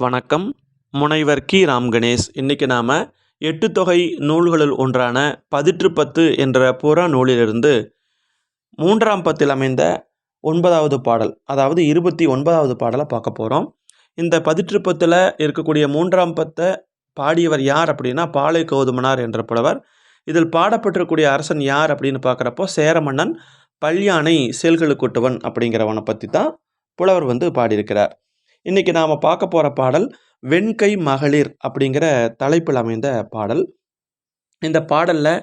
வணக்கம். முனைவர் கி. ராம் கணேஷ். இன்றைக்கி நாம் எட்டு தொகை நூல்களுள் ஒன்றான பதிற்று பத்து என்ற புற நூலிலிருந்து மூன்றாம் பத்தில் அமைந்த ஒன்பதாவது பாடல் அதாவது இருபத்தி ஒன்பதாவது பாடலை பார்க்க போகிறோம் இந்த பதிற்று பத்தில் இருக்கக்கூடிய மூன்றாம் பத்தை பாடியவர் யார் அப்படின்னா பாலை கௌதமனார் என்ற புலவர். இதில் பாடப்பட்டிருக்கக்கூடிய அரசன் யார் அப்படின்னு பார்க்குறப்போ சேரமன்னன் பல்யானை செயல்களுக்குட்டவன் அப்படிங்கிறவனை பற்றி தான் புலவர் வந்து பாடியிருக்கிறார். இன்றைக்கி நாம் பார்க்க போகிற பாடல் வெண்கை மகளிர் அப்படிங்கிற தலைப்பில் அமைந்த பாடல். இந்த பாடலில்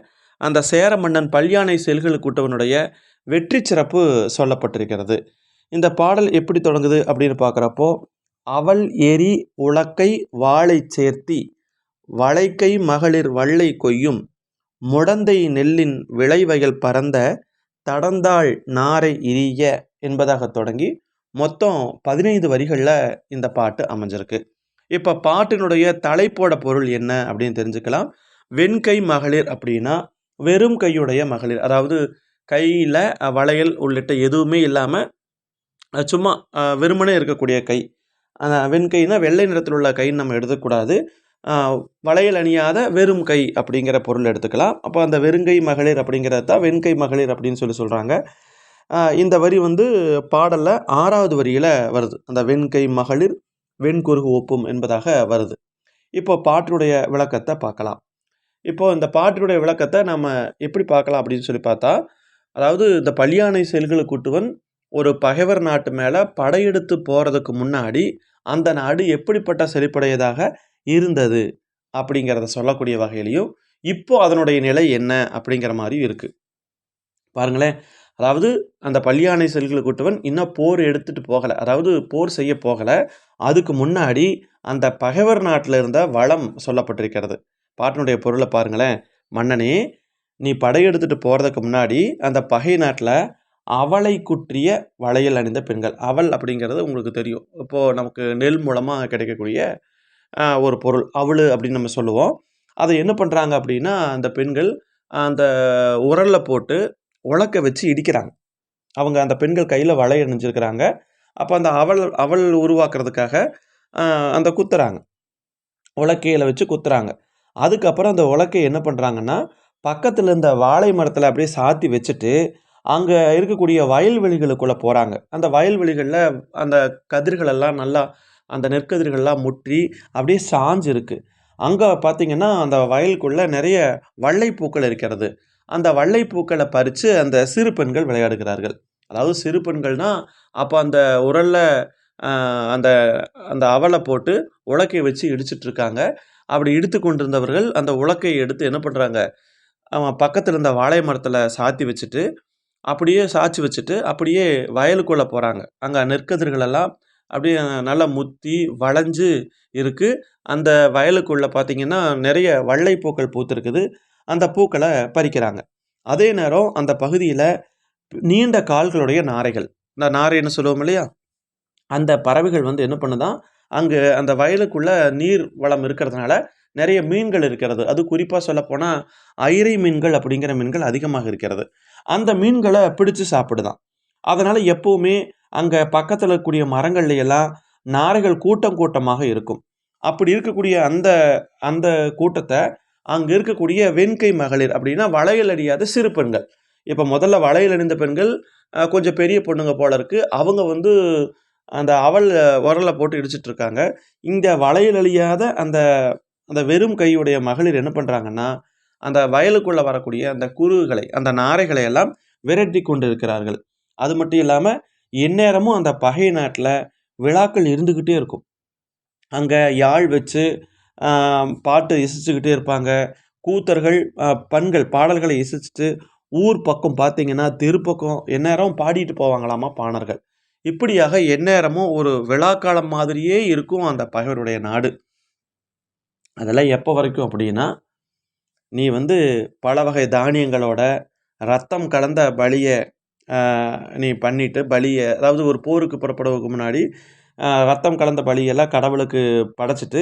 அந்த சேர மன்னன் பல்யானை செல்கள் கூட்டவனுடைய வெற்றி சிறப்பு சொல்லப்பட்டிருக்கிறது. இந்த பாடல் எப்படி தொடங்குது அப்படின்னு பார்க்குறப்போ அவள் எரி உலக்கை வாழை சேர்த்தி வளைக்கை மகளிர் வள்ளை கொய்யும் முடந்தை நெல்லின் விளைவயல் பரந்த தடந்தாள் நாரை இரிய என்பதாக தொடங்கி மொத்தம் பதினைந்து வரிகளில் இந்த பாட்டு அமைஞ்சிருக்கு. இப்போ பாட்டினுடைய தலைப்போட பொருள் என்ன அப்படின்னு தெரிஞ்சுக்கலாம். வெண்கை மகளிர் அப்படின்னா வெறும் கையுடைய மகளிர். அதாவது கையில் வளையல் உள்ளிட்ட எதுவுமே இல்லாமல் சும்மா வெறுமனே இருக்கக்கூடிய கை. வெண்கைனா வெள்ளை நிறத்தில் உள்ள கைன்னு நம்ம எடுத்துக்கூடாது வளையல் அணியாத வெறும் கை அப்படிங்கிற பொருள் எடுத்துக்கலாம். அப்போ அந்த வெறுங்கை மகளிர் அப்படிங்கிறது தான் வெண்கை மகளிர் அப்படின்னு சொல்லி சொல்கிறாங்க இந்த வரி வந்து பாடலில் ஆறாவது வரியில் வருது. அந்த வெண்கை மகளிர் வெண்குருகு ஒப்பும் என்பதாக வருது. இப்போ பாட்டினுடைய விளக்கத்தை பார்க்கலாம். இப்போது இந்த பாட்டினுடைய விளக்கத்தை நம்ம எப்படி பார்க்கலாம் அப்படின்னு சொல்லி பார்த்தா அதாவது இந்த பலியானை செல்களை கூட்டுவன் ஒரு பகைவர் நாட்டு மேலே படையெடுத்து போகிறதுக்கு முன்னாடி அந்த நாடு எப்படிப்பட்ட செழிப்படையதாக இருந்தது அப்படிங்கிறத சொல்லக்கூடிய வகையிலையும் இப்போ அதனுடைய நிலை என்ன அப்படிங்கிற மாதிரியும் இருக்குது பாருங்களேன். அதாவது அந்த பள்ளியானை செல்களை கூட்டவன் இன்னும் போர் எடுத்துகிட்டு போகலை. அதாவது போர் செய்ய போகலை. அதுக்கு முன்னாடி அந்த பகைவர் நாட்டில் இருந்த வளம் சொல்லப்பட்டிருக்கிறது. பாட்டினுடைய பொருளை பாருங்களேன். மன்னனே நீ படையெடுத்துட்டு போகிறதுக்கு முன்னாடி அந்த பகை நாட்டில் அவளை குற்றிய வளையல் அணிந்த பெண்கள். அவள் அப்படிங்கிறது உங்களுக்கு தெரியும். இப்போது நமக்கு நெல் மூலமாக கிடைக்கக்கூடிய ஒரு பொருள். அவள் அப்படின்னு நம்ம சொல்லுவோம். அதை என்ன பண்ணுறாங்க அப்படின்னா அந்த பெண்கள் அந்த உரலில் போட்டு உலக்க வச்சு இடிக்கிறாங்க. அவங்க அந்த பெண்கள் கையில் வலை அணிஞ்சிருக்கிறாங்க. அப்போ அந்த அவள் அவள் உருவாக்குறதுக்காக அந்த குத்துறாங்க. உலக்கையில் வச்சு குத்துறாங்க. அதுக்கப்புறம் அந்த உலக்கையை என்ன பண்ணுறாங்கன்னா பக்கத்தில் இருந்த வாழை மரத்தில் அப்படியே சாத்தி வச்சுட்டு அங்கே இருக்கக்கூடிய வயல்வெளிகளுக்குள்ளே போகிறாங்க அந்த வயல்வெளிகளில் அந்த கதிர்களெல்லாம் நல்லா அந்த நெற்கதிர்கள்லாம் முற்றி அப்படியே சாஞ்சு இருக்குது அங்கே பார்த்திங்கன்னா அந்த வயலுக்குள்ளே நிறைய வள்ளைப்பூக்கள் இருக்கிறது. அந்த வல்லைப்பூக்களை பறித்து அந்த சிறு பெண்கள் விளையாடுகிறார்கள். அதாவது சிறு பெண்கள்னால் அப்போ அந்த உரலில் அந்த அந்த அவலை போட்டு உலக்கையை வச்சு இடிச்சிட்ருக்காங்க. அப்படி இடித்து கொண்டிருந்தவர்கள் அந்த உலக்கையை எடுத்து என்ன பண்ணுறாங்க அவன் பக்கத்தில் இருந்த வாழை மரத்தில் சாத்தி வச்சுட்டு அப்படியே சாய்ச்சி வச்சுட்டு அப்படியே வயலுக்குள்ளே போகிறாங்க அங்கே நெற்கதிர்களெல்லாம் அப்படியே நல்லா முத்தி வளைஞ்சு இருக்குது அந்த வயலுக்குள்ளே பார்த்திங்கன்னா நிறைய வள்ளைப்பூக்கள் பூத்துருக்குது. அந்த பூக்களை பறிக்கிறாங்க. அதே நேரம் அந்த பகுதியில் நீண்ட கால்களுடைய நாரைகள். இந்த நாரைன்னு சொல்லுவோம் இல்லையா? அந்த பறவைகள் வந்து என்ன பண்ணுதான் அங்கே அந்த வயலுக்குள்ள நீர் வளம் இருக்கிறதுனால நிறைய மீன்கள் இருக்கிறது. அது குறிப்பாக சொல்லப்போனால் ஐரை மீன்கள் அப்படிங்கிற மீன்கள் அதிகமாக இருக்கிறது. அந்த மீன்களை பிடிச்சு சாப்பிடுதான். அதனால் எப்போவுமே அங்கே பக்கத்தில் இருக்கக்கூடிய மரங்கள்ல எல்லாம் நாரைகள் கூட்டம் கூட்டமாக இருக்கும். அப்படி இருக்கக்கூடிய அந்த அந்த கூட்டத்தை அங்கே இருக்கக்கூடிய வெண்கை மகளிர் அப்படின்னா வளையல் அணியாத சிறு பெண்கள். இப்போ முதல்ல வளையல் அணிந்த பெண்கள் கொஞ்சம் பெரிய பொண்ணுங்க போல இருக்குது அவங்க வந்து அந்த அவள் உரலை போட்டு இடிச்சிட்ருக்காங்க இந்த வளையல் அழியாத அந்த அந்த வெறும் கையுடைய மகளிர் என்ன பண்ணுறாங்கன்னா அந்த வயலுக்குள்ளே வரக்கூடிய அந்த குருகளை அந்த நாரைகளை எல்லாம் விரட்டி கொண்டு இருக்கிறார்கள் அது மட்டும் இல்லாமல் எந்நேரமும் அந்த பகை நாட்டில் விழாக்கள் இருந்துக்கிட்டே இருக்கும். அங்கே யாழ் வச்சு பாட்டு இசைச்சுக்கிட்டே இருப்பாங்க. கூத்தர்கள் பண்கள் பாடல்களை இசைச்சிட்டு ஊர் பக்கம் பார்த்தீங்கன்னா தெருப்பக்கம் எந்நேரம் பாடிட்டு போவாங்களாமா பாணர்கள். இப்படியாக எந்நேரமும் ஒரு விழாக்காலம் மாதிரியே இருக்கும் அந்த பகைவருடைய நாடு. அதெல்லாம் எப்போ வரைக்கும் அப்படின்னா நீ வந்து பல வகை தானியங்களோட ரத்தம் கலந்த பலியை நீ பண்ணிட்டு பலியை அதாவது ஒரு போருக்கு புறப்படுவதுக்கு முன்னாடி ரத்தம் கலந்த பலியெல்லாம் கடவுளுக்கு படைச்சிட்டு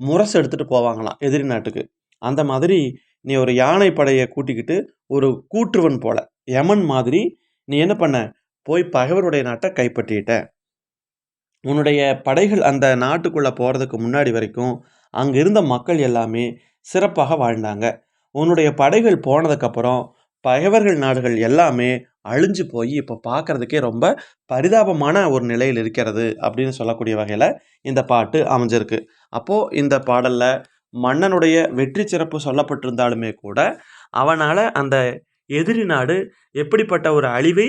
முரசு எடுத்துகிட்டு போவாங்களாம் எதிரி நாட்டுக்கு. அந்த மாதிரி நீ ஒரு யானை படையை கூட்டிக்கிட்டு ஒரு கூற்றுவன் போல யமன் மாதிரி நீ என்ன பண்ண? போய் பகைவருடைய நாட்டை கைப்பற்றிட்ட. உன்னுடைய படைகள் அந்த நாட்டுக்குள்ளே போகிறதுக்கு முன்னாடி வரைக்கும் அங்கே இருந்த மக்கள் எல்லாமே சிறப்பாக வாழ்ந்தாங்க. உன்னுடைய படைகள் போனதுக்கப்புறம் பகைவர்கள் நாடுகள் எல்லாமே அழிஞ்சு போய் இப்போ பார்க்குறதுக்கே ரொம்ப பரிதாபமான ஒரு நிலையில் இருக்கிறது அப்படின்னு சொல்லக்கூடிய வகையில் இந்த பாட்டு அமைஞ்சிருக்கு. அப்போது இந்த பாடலில் மன்னனுடைய வெற்றி சிறப்பு சொல்லப்பட்டிருந்தாலுமே கூட அவனால் அந்த எதிரி நாடு எப்படிப்பட்ட ஒரு அழிவை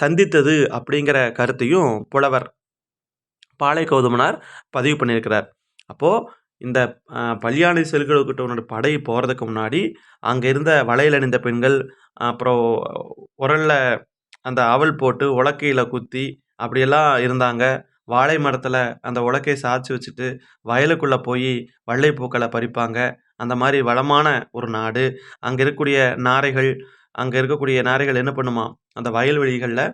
சந்தித்தது அப்படிங்கிற கருத்தையும் புலவர் பாலை கௌதமனார் பதிவு பண்ணியிருக்கிறார். அப்போது இந்த அஹ், பல்யானை செல்களுக்கிட்ட படை போகிறதுக்கு முன்னாடி அங்கே இருந்த வலையில் அணிந்த பெண்கள் அப்புறம் உரல்ல அந்த அவல் போட்டு உலக்கையில் குத்தி அப்படியெல்லாம் இருந்தாங்க. வாழை மரத்தில் அந்த உலக்கையை சாய்ச்சி வச்சுட்டு வயலுக்குள்ளே போய் வள்ளைப்பூக்களை பறிப்பாங்க. அந்த மாதிரி வளமான ஒரு நாடு. அங்கே இருக்கக்கூடிய நாரைகள் அங்கே இருக்கக்கூடிய நாரைகள் என்ன பண்ணுமா? அந்த வயல்வெளிகளில்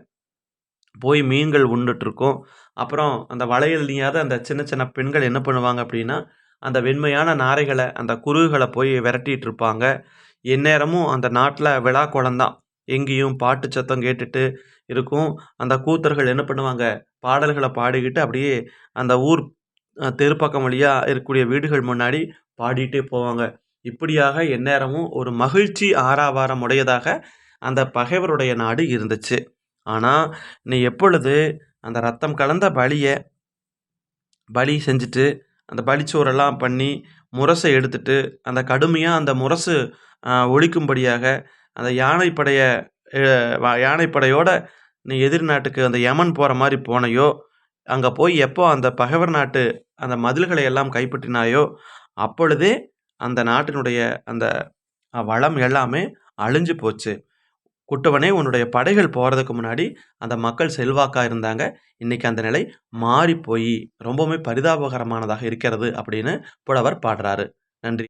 போய் மீன்கள் உண்டுட்ருக்கும் அப்புறம் அந்த வளையல் நீயாத அந்த சின்ன சின்ன பெண்கள் என்ன பண்ணுவாங்க அப்படின்னா அந்த வெண்மையான நாரைகளை அந்த குருகுகளை போய் விரட்டிகிட்டு இருப்பாங்க எந்நேரமும் அந்த நாட்டில் விழா குளம்தான் எங்கேயும் பாட்டு சத்தம் கேட்டுட்டு இருக்கும். அந்த கூத்தர்கள் என்ன பண்ணுவாங்க? பாடல்களை பாடிக்கிட்டு அப்படியே அந்த ஊர் தெருப்பக்கம் வழியாக இருக்கக்கூடிய வீடுகள் முன்னாடி பாடிட்டே போவாங்க. இப்படியாக எந்நேரமும் ஒரு மகிழ்ச்சி ஆறாவாரம் உடையதாக அந்த பகைவருடைய நாடு இருந்துச்சு. ஆனால் நீ எப்பொழுது அந்த ரத்தம் கலந்த பலியை பலி செஞ்சுட்டு அந்த பலிச்சோறெல்லாம் பண்ணி முரசை எடுத்துட்டு அந்த கடுமையாக அந்த முரசு ஒழிக்கும்படியாக ஒலிக்கும்படியாக அந்த யானைப்படையை யானைப்படையோடு யானைப்படையோட நீ எதிர் நாட்டுக்கு அந்த யமன் போகிற மாதிரி போனையோ அங்கே போய் எப்போ அந்த பகைவர் நாட்டு அந்த மதில்களை எல்லாம் கைப்பற்றினாயோ அப்பொழுதே அந்த நாட்டினுடைய அந்த வளம் எல்லாமே அழிஞ்சு போச்சு. குட்டவனே உன்னுடைய படைகள் போகிறதுக்கு முன்னாடி அந்த மக்கள் செல்வாக்காக இருந்தாங்க. இன்றைக்கி அந்த நிலை மாறி போய் ரொம்பவுமே பரிதாபகரமானதாக இருக்கிறது அப்படின்னு புலவர் பாடுறாரு. நன்றி.